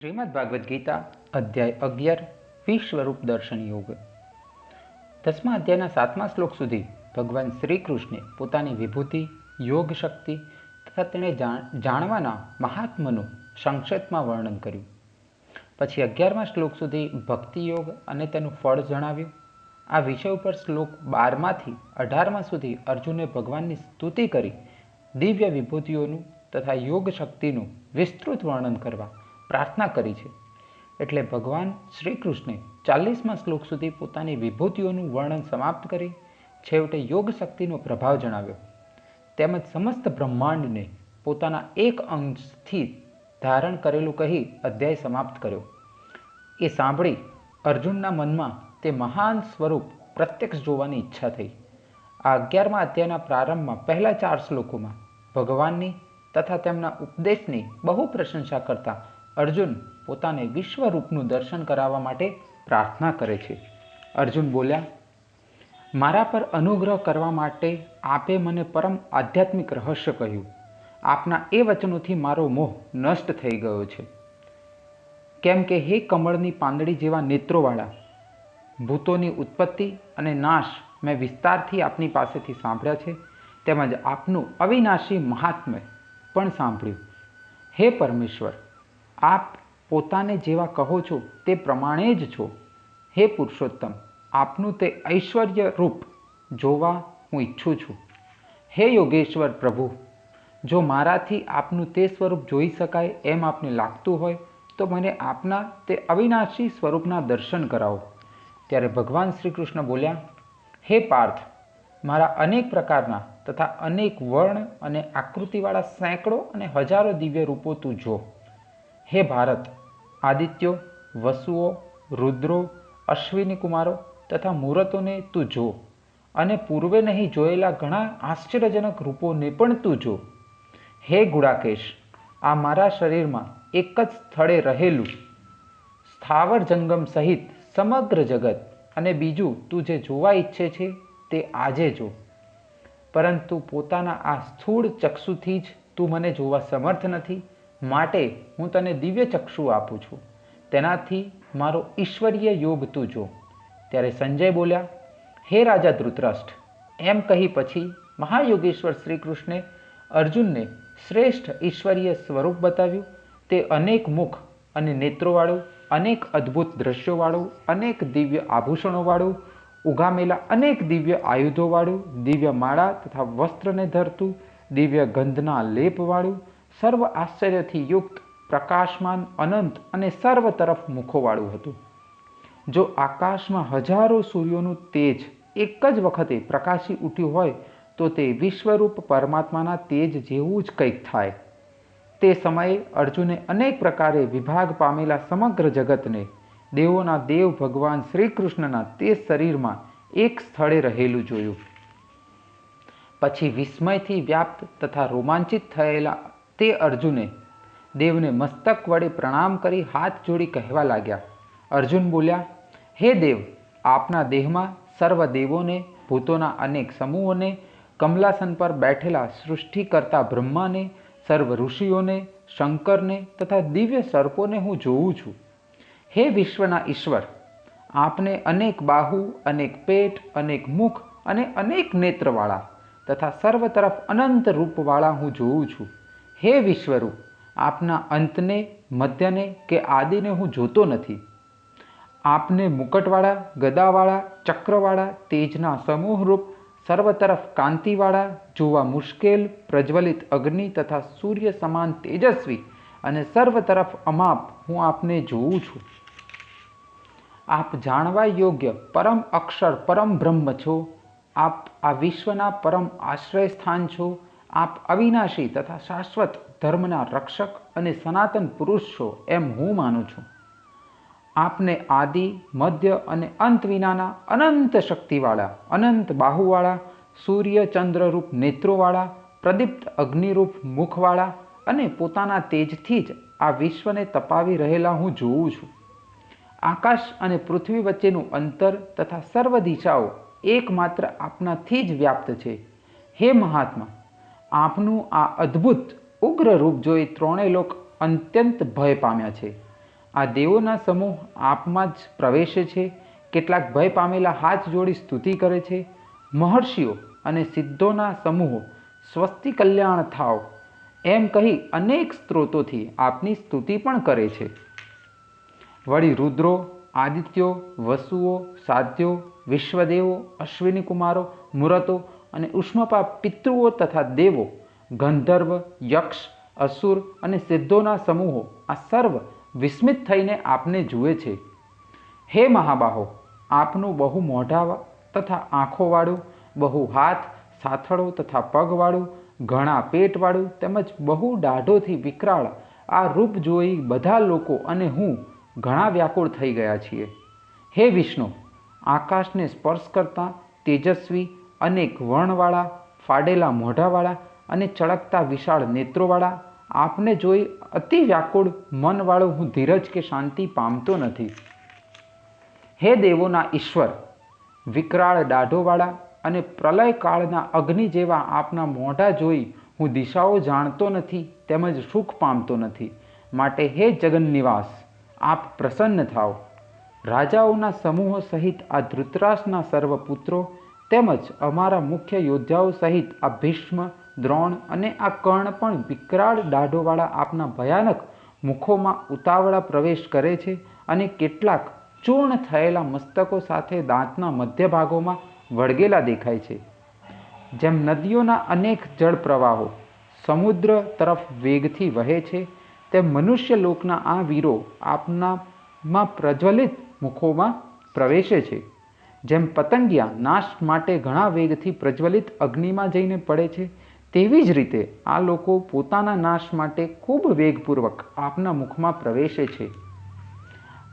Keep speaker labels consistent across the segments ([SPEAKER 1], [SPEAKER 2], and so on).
[SPEAKER 1] શ્રીમદ ભાગવદ્ ગીતા, અધ્યાય અગિયાર, વિશ્વરૂપ દર્શન યોગ. દસમા અધ્યાયના સાતમા શ્લોક સુધી ભગવાન શ્રી કૃષ્ણે પોતાની વિભૂતિ, યોગ શક્તિ તથા તેણે જાણવાના મહાત્મનું સંક્ષેપમાં વર્ણન કર્યું. પછી અગિયારમા શ્લોક સુધી ભક્તિ યોગ અને તેનું ફળ જણાવ્યું. આ વિષય ઉપર શ્લોક બારમાંથી અઢારમા સુધી અર્જુને ભગવાનની સ્તુતિ કરી દિવ્ય વિભૂતિઓનું તથા યોગ શક્તિનું વિસ્તૃત વર્ણન કરવા પ્રાર્થના કરી છે. એટલે ભગવાન શ્રી કૃષ્ણે ચાલીસમા શ્લોક સુધી પોતાની વિભૂતિઓનું વર્ણન સમાપ્ત કરી છેવટે યોગ શક્તિનો પ્રભાવ જણાવ્યો. તેમજ સમસ્ત બ્રહ્માંડને પોતાના એક અંશથી ધારણ કરેલું કહી અધ્યાય સમાપ્ત કર્યો. એ સાંભળી અર્જુનના મનમાં તે મહાન સ્વરૂપ પ્રત્યક્ષ જોવાની ઈચ્છા થઈ. આ અગિયારમા અધ્યાયના પ્રારંભમાં પહેલા ચાર શ્લોકોમાં ભગવાનની તથા તેમના ઉપદેશની બહુ પ્રશંસા કરતા અર્જુન પોતાને વિશ્વરૂપનું દર્શન કરાવવા માટે પ્રાર્થના કરે છે. અર્જુન બોલ્યા, મારા પર અનુગ્રહ કરવા માટે આપે મને પરમ આધ્યાત્મિક રહસ્ય કહ્યું. આપના એ વચનોથી મારો મોહ નષ્ટ થઈ ગયો છે. કેમ કે હે કમળની પાંદડી જેવા નેત્રોવાળા, ભૂતોની ઉત્પત્તિ અને નાશ મેં વિસ્તારથી આપની પાસેથી સાંભળ્યા છે, તેમજ આપનું અવિનાશી મહાત્મ્ય પણ સાંભળ્યું. હે પરમેશ્વર આપ પોતાને જેવા કહો છો તે પ્રમાણે જ છો. હે પુરુષોત્તમ, આપનું તે ઐશ્વર્ય રૂપ જોવા હું ઈચ્છું છું. હે યોગેશ્વર પ્રભુ, જો મારાથી આપનું તે સ્વરૂપ જોઈ શકાય એમ આપને લાગતું હોય, તો મને આપના તે અવિનાશી સ્વરૂપના દર્શન કરાવો. ત્યારે ભગવાન શ્રી કૃષ્ણ બોલ્યા, હે પાર્થ, મારા અનેક પ્રકારના તથા અનેક વર્ણ અને આકૃતિવાળા સેંકડો અને હજારો દિવ્ય રૂપો તું જો. હે ભારત, આદિત્યો, વસુઓ, રુદ્રો, અશ્વિની કુમારો તથા મુહૂર્તોને તું જો અને પૂર્વે નહીં જોયેલા ઘણા આશ્ચર્યજનક રૂપોને પણ તું જો. હે ગુડાકેશ, આ મારા શરીરમાં એક જ સ્થળે રહેલું. સ્થાવર જંગમ સહિત સમગ્ર જગત અને બીજું તું જે જોવા ઈચ્છે છે તે આજે જો. પરંતુ પોતાના આ સ્થૂળ ચક્ષુથી જ તું મને જોવા સમર્થ નથી. માટે હું તને દિવ્ય ચક્ષુ આપું છું. તેનાથી મારો ઈશ્વરીય યોગ તું જો. ત્યારે સંજય બોલ્યા, હે રાજા ધૃતરાષ્ટ્ર, એમ કહી પછી મહાયોગેશ્વર શ્રી કૃષ્ણે અર્જુનને શ્રેષ્ઠ ઈશ્વરીય સ્વરૂપ બતાવ્યું. તે અનેક મુખ અને નેત્રોવાળું, અનેક અદ્ભુત દ્રશ્યોવાળું, અનેક દિવ્ય આભૂષણોવાળું, ઉગામેલા અનેક દિવ્ય આયુધોવાળું, દિવ્ય માળા તથા વસ્ત્રને ધરતું, દિવ્ય ગંધના લેપવાળું સર્વ આશ્ચર્યથી યુક્ત, પ્રકાશમાન, અનંત અને સર્વ તરફ મુખોવાળું હતું. જો આકાશમાં હજારો સૂર્યોનું તેજ એક જ વખતે પ્રકાશી ઉઠ્યું હોય, તો તે વિશ્વરૂપ પરમાત્માના તેજ જેવું જ કંઈક થાય. તે સમયે અર્જુને અનેક પ્રકારે વિભાગ પામેલા સમગ્ર જગતને, દેવોના દેવ ભગવાન શ્રી કૃષ્ણના તે શરીરમાં એક સ્થળે રહેલું જોયું. પછી વિસ્મયથી વ્યાપ્ત તથા રોમાંચિત થયેલા તે અર્જુને દેવને મસ્તક વડે પ્રણામ કરી હાથ જોડી કહેવા લાગ્યા. અર્જુન બોલ્યા, હે દેવ, આપના દેહમાં સર્વ દેવોને, ભૂતોના અનેક સમૂહોને, કમલાસન પર બેઠેલા સૃષ્ટિ કરતા બ્રહ્માને, સર્વ ઋષિઓને, શંકરને તથા દિવ્ય સર્પોને હું જોઉં છું. હે વિશ્વના ઈશ્વર, આપને અનેક બાહુ, અનેક પેટ, અનેક મુખ અને અનેક નેત્રવાળા તથા સર્વ તરફ અનંત રૂપવાળા હું જોઉં છું. હે વિશ્વરૂપ, આપના અંતને, મધ્યને કે આદિને હું જોતો નથી. આપને મુકટવાળા, ગદાવાળા, ચક્રવાળા, તેજના સમૂહરૂપ સર્વ તરફ કાંતિવાળા, જોવા મુશ્કેલ, પ્રજ્વલિત અગ્નિ તથા સૂર્ય સમાન તેજસ્વી અને સર્વ તરફ અમાપ હું આપને જોઉં છું. આપ જાણવા યોગ્ય પરમ અક્ષર પરમ બ્રહ્મ છો. આપ આ વિશ્વના પરમ આશ્રય સ્થાન છો. આપ અવિનાશી તથા શાશ્વત ધર્મના રક્ષક અને સનાતન પુરુષ છો એમ હું માનું છું. આપને આદિ, મધ્ય અને અંત વિનાના અનંત શક્તિવાળા, અનંત બાહુવાળા, સૂર્ય ચંદ્રરૂપ નેત્રોવાળા, પ્રદીપ્ત અગ્નિરૂપ મુખવાળા અને પોતાના તેજથી જ આ વિશ્વને તપાવી રહેલા હું જોઉં છું. આકાશ અને પૃથ્વી વચ્ચેનું અંતર તથા સર્વ દિશાઓ એકમાત્ર આપનાથી જ વ્યાપ્ત છે. હે મહાત્મા આપનું આ અદ્ભુત ઉગ્ર રૂપ જોઈ ત્રણેય લોક અત્યંત ભય પામ્યા છે. આ દેવોના સમૂહ આપમાં જ પ્રવેશે છે. કેટલાક ભય પામેલા હાથ જોડી સ્તુતિ કરે છે. મહર્ષિઓ અને સિદ્ધોના સમૂહો, સ્વસ્તિ કલ્યાણ થાવ એમ કહી અનેક સ્ત્રોતોથી આપની સ્તુતિ પણ કરે છે. વળી રુદ્રો, આદિત્યો, વસુઓ સાધ્યો વિશ્વદેવો, અશ્વિની કુમારો, મુરતો અને ઉષ્મપા પિતૃઓ તથા દેવો, ગંધર્વ, યક્ષ, અસુર અને સિદ્ધોના સમૂહો આ સર્વ વિસ્મિત થઈને આપને જુએ છે. હે મહાબાહો, આપનું બહુ મોઢા તથા આંખોવાળું, બહુ હાથ, સાથળો તથા પગવાળું, ઘણા પેટવાળું તેમજ બહુ દાઢોથી વિકરાળ આ રૂપ જોઈ બધા લોકો અને હું ઘણા વ્યાકુળ થઈ ગયા છીએ. હે વિષ્ણુ, આકાશને સ્પર્શ કરતા તેજસ્વી અનેક વર્ણવાળા, ફાડેલા મોઢાવાળા અને ચળકતા વિશાળ નેત્રોવાળા આપને જોઈ અતિ વ્યાકુળ મનવાળો હું ધીરજ કે શાંતિ પામતો નથી. હે દેવોના ઈશ્વર, વિકરાળ દાઢોવાળા અને પ્રલયકાળના અગ્નિ જેવા આપના મોઢા જોઈ હું દિશાઓ જાણતો નથી તેમજ સુખ પામતો નથી. માટે હે જગન્નિવાસ, આપ પ્રસન્ન થાઓ. રાજાઓના સમૂહો સહિત આ ધૃતરાષ્ટ્રના સર્વ પુત્રો તેમજ અમારા મુખ્ય યોદ્ધાઓ સહિત આ ભીષ્મ, દ્રોણ અને આ કર્ણ પણ વિકરાળ દાઢોવાળા આપના ભયાનક મુખોમાં ઉતાવળા પ્રવેશ કરે છે અને કેટલાક ચૂર્ણ થયેલા મસ્તકો સાથે દાંતના મધ્ય ભાગોમાં વળગેલા દેખાય છે. જેમ નદીઓના અનેક જળ પ્રવાહો સમુદ્ર તરફ વેગથી વહે છે, તેમ મનુષ્ય લોકના આ વીરો આપનામાં પ્રજ્વલિત મુખોમાં પ્રવેશે છે. જેમ પતંગિયા નાશ માટે ઘણા વેગથી પ્રજ્વલિત અગ્નિમાં જઈને પડે છે, તેવી જ રીતે આ લોકો પોતાના નાશ માટે ખૂબ વેગપૂર્વક આપના મુખમાં પ્રવેશે છે.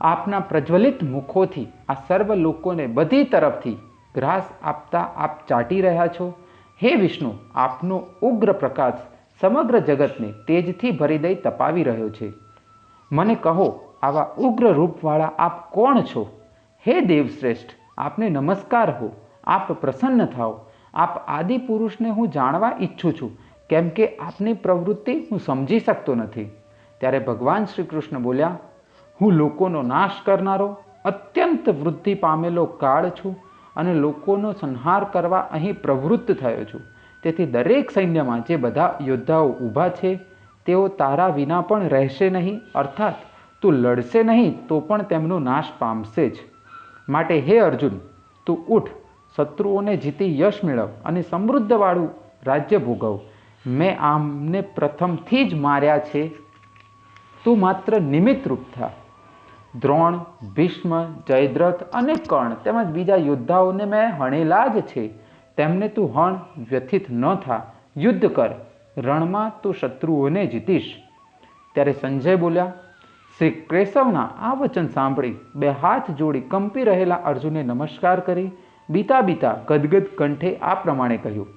[SPEAKER 1] આપના પ્રજ્વલિત મુખોથી આ સર્વ લોકોને બધી તરફથી ગ્રાસ આપતા આપ ચાટી રહ્યા છો. હે વિષ્ણુ, આપનો ઉગ્ર પ્રકાશ સમગ્ર જગતને તેજથી ભરી દઈ તપાવી રહ્યો છે. મને કહો, આવા ઉગ્ર રૂપવાળા આપ કોણ છો? હે દેવશ્રેષ્ઠ આપને નમસ્કાર હો. આપ પ્રસન્ન થાઓ. આપ આદિ પુરુષને હું જાણવા ઈચ્છું છું. કેમ કે આપની પ્રવૃત્તિ હું સમજી શકતો નથી. ત્યારે ભગવાન શ્રી કૃષ્ણ બોલ્યા, હું લોકોનો નાશ કરનારો, અત્યંત વૃદ્ધિ પામેલો કાળ છું અને લોકોનો સંહાર કરવા અહીં પ્રવૃત્ત થયો છું. તેથી દરેક સૈન્યમાં જે બધા યોદ્ધાઓ ઊભા છે, તેઓ તારા વિના પણ રહેશે નહીં. અર્થાત, તું લડશે નહીં તો પણ તેમનો નાશ પામશે જ. માટે હે અર્જુન, તું ઉઠ, શત્રુઓને જીતી યશ મેળવ અને સમૃદ્ધવાળું રાજ્ય ભોગવ. મેં આમને પ્રથમથી જ માર્યા છે. તું માત્ર નિમિત્તરૂપ થા. દ્રોણ, ભીષ્મ, જયદ્રથ અને કર્ણ તેમજ બીજા યોદ્ધાઓને મેં હણેલા જ છે. તેમને તું હણ વ્યથિત ન થા. યુદ્ધ કર. રણમાં તું શત્રુઓને જીતીશ. ત્યારે સંજય બોલ્યા શ્રી કેશવના આ વચન સાંભળી બે હાથ જોડી કંપી રહેલા અર્જુને નમસ્કાર કરી, બીતા બીતા ગદગદ કંઠે આ પ્રમાણે કહ્યું,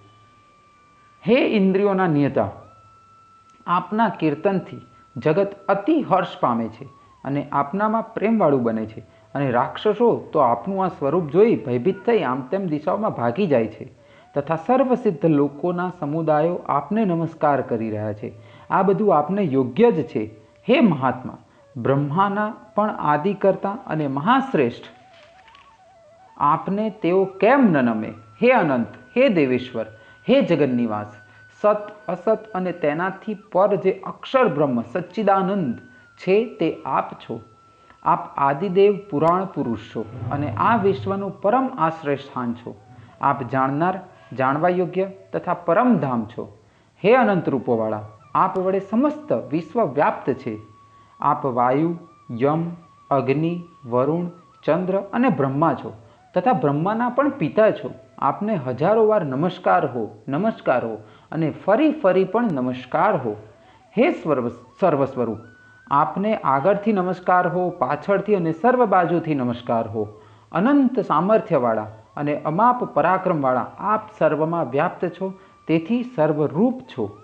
[SPEAKER 1] હે ઇન્દ્રિયોના નિયતા, આપના કીર્તનથી જગત અતિ હર્ષ પામે છે અને આપનામાં પ્રેમવાળું બને છે. અને રાક્ષસો તો આપનું આ સ્વરૂપ જોઈ ભયભીત થઈ આમ તેમ દિશાઓમાં ભાગી જાય છે તથા સર્વસિદ્ધ લોકોના સમુદાયો આપને નમસ્કાર કરી રહ્યા છે. આ બધું આપને યોગ્ય જ છે. હે મહાત્મા બ્રહ્માના પણ આદિ કરતા અને મહાશ્રેષ્ઠ. આપને તેઓ કેમ ન નમે? હે અનંત, હે દેવેશ્વર, હે જગન્નિવાસ. સત, અસત અને તેનાથી પર જે અક્ષર બ્રહ્મ, સચ્ચિદાનંદ છે તે આપ છો. આપ આદિદેવ પુરાણ પુરુષ છો અને આ વિશ્વનું પરમ આશ્રય સ્થાન છો. આપ જાણનાર, જાણવા યોગ્ય તથા પરમધામ છો. હે અનંત રૂપોવાળા, આપ વડે સમસ્ત વિશ્વ વ્યાપ્ત છે. આપ વાયુ, યમ, અગ્નિ, વરુણ, ચંદ્ર અને બ્રહ્મા છો. તથા બ્રહ્માના પણ પિતા છો. આપને હજારો વાર નમસ્કાર હો નમસ્કાર હો અને ફરી ફરી પણ નમસ્કાર હો. હે સર્વ સર્વ સ્વરૂપ આપને આગળથી નમસ્કાર હો, પાછળથી અને સર્વ બાજુથી નમસ્કાર હો. અનંત સામર્થ્યવાળા અને અમાપ પરાક્રમવાળા આપ સર્વમાં વ્યાપ્ત છો, તેથી સર્વરૂપ છો.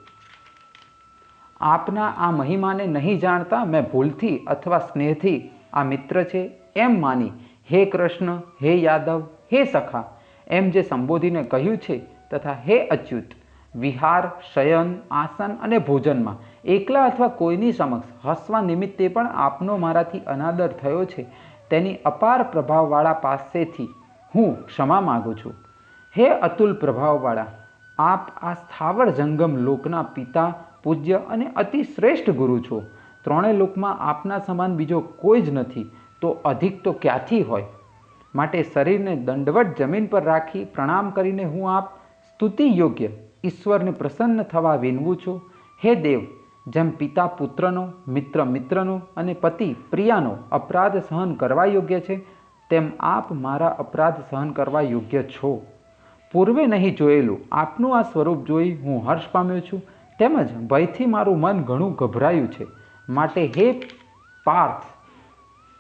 [SPEAKER 1] આપના આ મહિમાને નહીં જાણતા મેં ભૂલથી અથવા સ્નેહથી આ મિત્ર છે એમ માની, હે કૃષ્ણ, હે યાદવ, હે સખા, એમ જે સંબોધીને કહ્યું છે તથા હે અચ્યુત, વિહાર, શયન, આસન અને ભોજનમાં એકલા અથવા કોઈની સમક્ષ હસવા નિમિત્તે પણ આપનો મારાથી અનાદર થયો છે, તેની અપાર પ્રભાવવાળા પાસેથી હું ક્ષમા માગું છું. હે અતુલ પ્રભાવવાળા, આપ આ સ્થાવર જંગમ લોકના પિતા પૂજ્ય અને અતિ શ્રેષ્ઠ ગુરુ છો. ત્રણેય લોકમાં આપના સમાન બીજો કોઈ જ નથી, તો અધિક તો ક્યાંથી હોય? માટે શરીરને દંડવટ જમીન પર રાખી પ્રણામ કરીને હું આપ સ્તુતિ યોગ્ય ઈશ્વરને પ્રસન્ન થવા વિનવું છું. હે દેવ, જેમ પિતા પુત્રનો, મિત્ર મિત્રનો અને પતિ પ્રિયાનો અપરાધ સહન કરવા યોગ્ય છે, તેમ આપ મારા અપરાધ સહન કરવા યોગ્ય છો. પૂર્વે નહીં જોયેલું આપનું આ સ્વરૂપ જોઈ હું હર્ષ પામ્યો છું. તેમજ ભયથી મારું મન ઘણું ગભરાયું છે. માટે હે પાર્થ,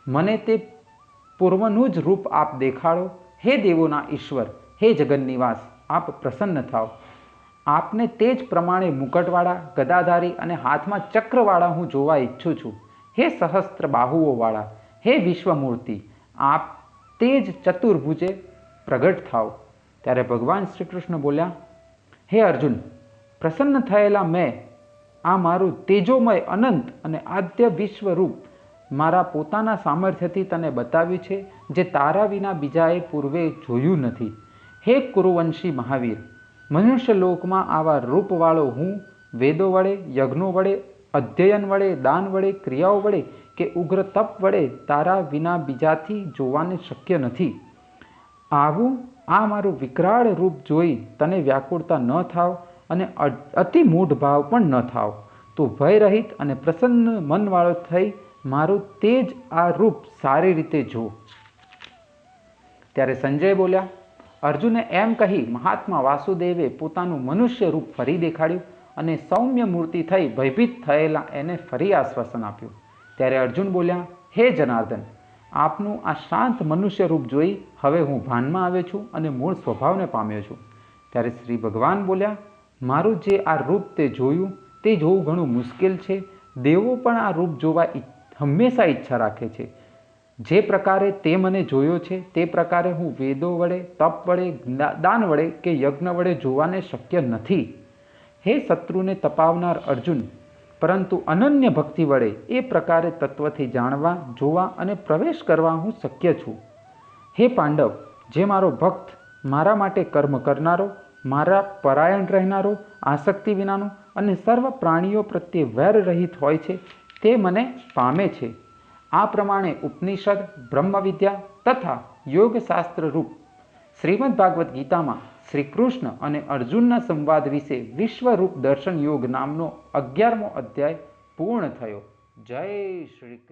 [SPEAKER 1] મને તે પૂર્વનું જ રૂપ આપ દેખાડો. હે દેવોના ઈશ્વર, હે જગન્નિવાસ, આપ પ્રસન્ન થાઓ. આપને તે જ પ્રમાણે મુકટવાળા, ગદાધારી અને હાથમાં ચક્રવાળા હું જોવા ઈચ્છું છું. હે સહસ્ત્ર બાહુઓવાળા, હે વિશ્વમૂર્તિ, આપ તે જ ચતુર્ભુજે પ્રગટ થાવ ત્યારે ભગવાન શ્રી કૃષ્ણ બોલ્યા, હે અર્જુન પ્રસન્ન થયેલા મેં, આ મારું તેજોમય અનંત અને આદ્ય વિશ્વરૂપ મારા પોતાના સામર્થ્યથી તને બતાવ્યું છે, જે તારા વિના બીજાએ પૂર્વે જોયું નથી. હે કુરુવંશી મહાવીર, મનુષ્ય લોકમાં આવા રૂપવાળો હું વેદો વડે, યજ્ઞો વડે, અધ્યયન વડે, દાન વડે, ક્રિયાઓ વડે કે ઉગ્ર તપ વડે તારા વિના બીજાથી જોવાને શક્ય નથી. આવું આ મારું વિકરાળ રૂપ જોઈ તને વ્યાકુળતા ન થાવ અને અતિ મૂઢ ભાવ પણ ન થાવ. તો ભય રહિત અને પ્રસન્ન મનવાળો થઈ મારું તે જ આ રૂપ સારી રીતે જો ત્યારે સંજય બોલ્યા, અર્જુને એમ કહી મહાત્મા વાસુદેવે પોતાનું મનુષ્ય રૂપ ફરી દેખાડ્યું અને સૌમ્ય મૂર્તિ થઈ ભયભીત થયેલા એને ફરી આશ્વાસન આપ્યું. ત્યારે અર્જુન બોલ્યા, હે જનાર્દન, આપનું આ શાંત મનુષ્ય રૂપ જોઈ હવે હું ભાનમાં આવ્યો છું અને મૂળ સ્વભાવને પામ્યો છું. ત્યારે શ્રી ભગવાન બોલ્યા મારું જે આ રૂપ તે જોયું, તે જોવું ઘણું મુશ્કેલ છે. દેવો પણ આ રૂપ જોવા હંમેશા ઈચ્છા રાખે છે. જે પ્રકારે તે મને જોયો છે, તે પ્રકારે હું વેદો વડે, તપ વડે દાન વડે કે યજ્ઞ વડે જોવાને શક્ય નથી. હે શત્રુને તપાવનાર અર્જુન, પરંતુ અનન્ય ભક્તિ વડે એ પ્રકારે તત્વથી જાણવા, જોવા અને પ્રવેશ કરવા હું શક્ય છું. હે પાંડવ, જે મારો ભક્ત, મારા માટે કર્મ કરનારો મારા પરાયણ રહેનારો, આસક્તિ વિનાનો અને સર્વ પ્રાણીઓ પ્રત્યે વેર રહિત હોય છે, તે મને પામે છે. આ પ્રમાણે ઉપનિષદ, બ્રહ્મવિદ્યા તથા યોગશાસ્ત્ર રૂપ શ્રીમદ ભાગવદ્ ગીતામાં શ્રી કૃષ્ણ અને અર્જુનના સંવાદ વિશે વિશ્વરૂપ દર્શન યોગ નામનો અગિયારમો અધ્યાય પૂર્ણ થયો. જય શ્રી કૃષ્ણ.